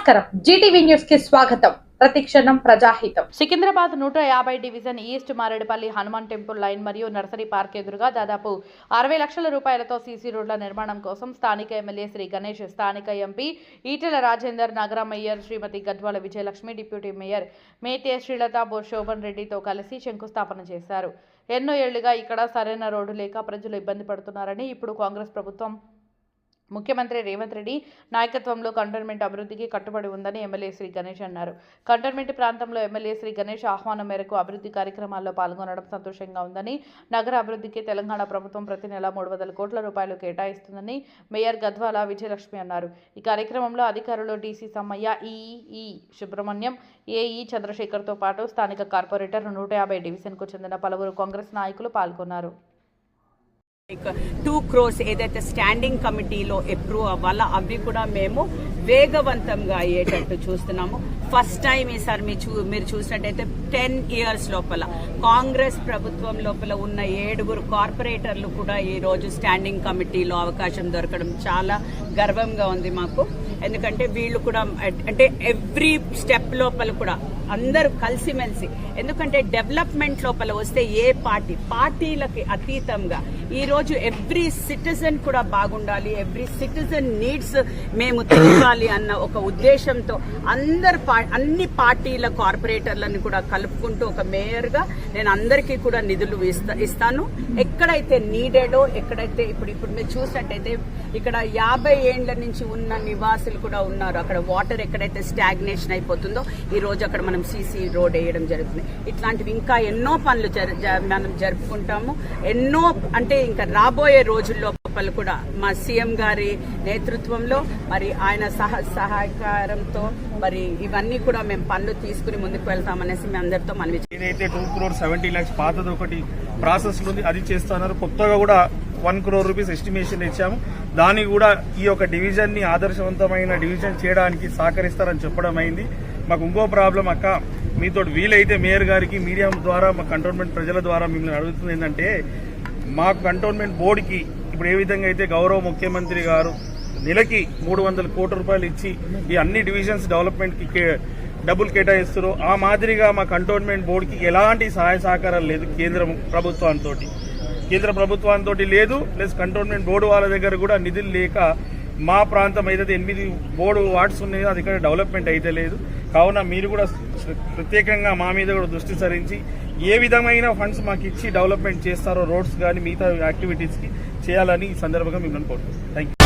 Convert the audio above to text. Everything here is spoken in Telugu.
నమస్కారం. జీటీవీ న్యూస్కి స్వాగతం. ప్రతిక్షణం ప్రజాహితం. సికింద్రాబాద్ నూట యాభై division east Marredpally Hanuman temple line మరియు నర్సరీ పార్క్ ఎదురుగా దాదాపు అరవై లక్షల రూపాయలతో సీసీ రోడ్ల నిర్మాణం కోసం స్థానిక ఎమ్మెల్యే శ్రీ గణేష్ స్థానిక ఎంపీ ఈటెల రాజేందర్ నగర mayor Srimathi Gadwal Vijayalakshmi deputy mayor Mothe Srilatha Shobhan రెడ్డితో కలిసి శంకుస్థాపన చేశారు. ఎన్నో ఏళ్ళుగా ఇక్కడ సరైన రోడ్డు లేక ప్రజలు ఇబ్బంది పడుతున్నారని ఇప్పుడు కాంగ్రెస్ ప్రభుత్వం ముఖ్యమంత్రి రేవంత్ రెడ్డి నాయకత్వంలో కంటోన్మెంట్ అభివృద్ధికి కట్టుబడి ఉందని ఎమ్మెల్యే శ్రీ గణేష్ అన్నారు. కంటోన్మెంట్ ప్రాంతంలో ఎమ్మెల్యే శ్రీ గణేష్ ఆహ్వానం మేరకు అభివృద్ధి కార్యక్రమాల్లో పాల్గొనడం సంతోషంగా ఉందని నగర అభివృద్ధికి తెలంగాణ ప్రభుత్వం ప్రతి నెల మూడు వందల కోట్ల రూపాయలు కేటాయిస్తుందని మేయర్ గద్వాల విజయలక్ష్మి అన్నారు. ఈ కార్యక్రమంలో అధికారులు DC Sammaiah EE Subrahmanyam AE చంద్రశేఖర్తో పాటు స్థానిక కార్పొరేటర్ నూట యాభై డివిజన్కు చెందిన పలువురు కాంగ్రెస్ నాయకులు పాల్గొన్నారు. టూ క్రోర్స్ ఏదైతే స్టాండింగ్ కమిటీలో అప్రూవ్ అవ్వాలో అవి కూడా మేము వేగవంతంగా అయ్యేటట్టు చూస్తున్నాము. ఫస్ట్ టైం ఈసారి మీ చూ మీరు చూసినట్టయితే టెన్ ఇయర్స్ లోపల కాంగ్రెస్ ప్రభుత్వం లోపల ఉన్న ఏడుగురు కార్పొరేటర్లు కూడా ఈరోజు స్టాండింగ్ కమిటీలో అవకాశం దొరకడం చాలా గర్వంగా ఉంది మాకు. ఎందుకంటే వీళ్ళు కూడా అంటే ఎవ్రీ స్టెప్ లోపల కూడా అందరూ కలిసిమెలిసి. ఎందుకంటే డెవలప్మెంట్ లోపల వస్తే ఏ పార్టీ పార్టీలకి అతీతంగా ఈరోజు ఎవ్రీ సిటిజన్ కూడా బాగుండాలి ఎవ్రీ సిటిజన్ నీడ్స్ మేము తెలియాలి అన్న ఒక ఉద్దేశంతో అందరు పా- అన్ని పార్టీల కార్పొరేటర్లను కూడా కలుపుకుంటూ ఒక మేయర్గా నేను అందరికీ కూడా నిధులు ఇస్తా- ఇస్తాను. ఎక్కడైతే నీడెడో ఎక్కడైతే ఇప్పుడు ఇప్పుడు మీరు చూసినట్టయితే ఇక్కడ యాభై ఏండ్ల నుంచి ఉన్న నివాసులు కూడా ఉన్నారు. అక్కడ వాటర్ ఎక్కడైతే స్టాగ్నేషన్ అయిపోతుందో ఈ రోజు అక్కడ మనం సీసీ రోడ్ వేయడం జరుగుతుంది. ఇట్లాంటివి ఇంకా ఎన్నో పనులు జ- మనం జరుపుకుంటాము. ఎన్నో అంటే ఇంకా రాబోయే రోజుల్లో లోపల కూడా మా సీఎం గారి నేతృత్వంలో మరి ఆయన సహ సహకారంతో మరి ఇవన్నీ కూడా మేము పనులు తీసుకుని ముందుకు వెళ్తామనేసి మీ అందరితో మనవి ఏదైతే టూ క్రోర్ సెవెంటీ ల్యాక్స్ పాతది ఒకటి ప్రాసెస్ ఉంది అది చేస్తున్నారు. కొత్తగా కూడా వన్ క్రోర్ రూపీస్ ఎస్టిమేషన్ ఇచ్చాము. దాన్ని కూడా ఈ యొక్క డివిజన్ని ఆదర్శవంతమైన డివిజన్ చేయడానికి సహకరిస్తారని చెప్పడం అయింది. మాకు ఇంకో ప్రాబ్లం అక్క. మీతో వీలైతే మేయర్ గారికి మీడియా ద్వారా మా కంటోన్మెంట్ ప్రజల ద్వారా మిమ్మల్ని అడుగుతుంది ఏంటంటే మా కంటోన్మెంట్ బోర్డుకి ఇప్పుడు ఏ విధంగా అయితే గౌరవ ముఖ్యమంత్రి గారు నెలకి మూడు వందల కోట్ల రూపాయలు ఇచ్చి ఈ అన్ని డివిజన్స్ డెవలప్మెంట్కి కే- డబ్బులు కేటాయిస్తారు ఆ మాదిరిగా మా కంటోన్మెంట్ బోర్డుకి ఎలాంటి సహాయ సహకారాలు లేదు కేంద్ర ప్రభుత్వంతో కేంద్ర ప్రభుత్వంతో లేదు ప్లస్ కంటోన్మెంట్ బోర్డు వాళ్ళ దగ్గర కూడా నిధులు లేక మా ప్రాంతం ఏదైతే ఎనిమిది బోర్డు వార్డ్స్ ఉన్నాయో అది ఇక్కడ డెవలప్మెంట్ అయితే లేదు. కావున మీరు కూడా ప్రత్యేకంగా మా మీద కూడా దృష్టి సారించి ఏ విధమైన ఫండ్స్ మాకు ఇచ్చి డెవలప్మెంట్ చేస్తారో రోడ్స్ కానీ మిగతా యాక్టివిటీస్కి చేయాలని ఈ సందర్భంగా మిమ్మల్ని కోరుతున్నాను థ్యాంక్ యూ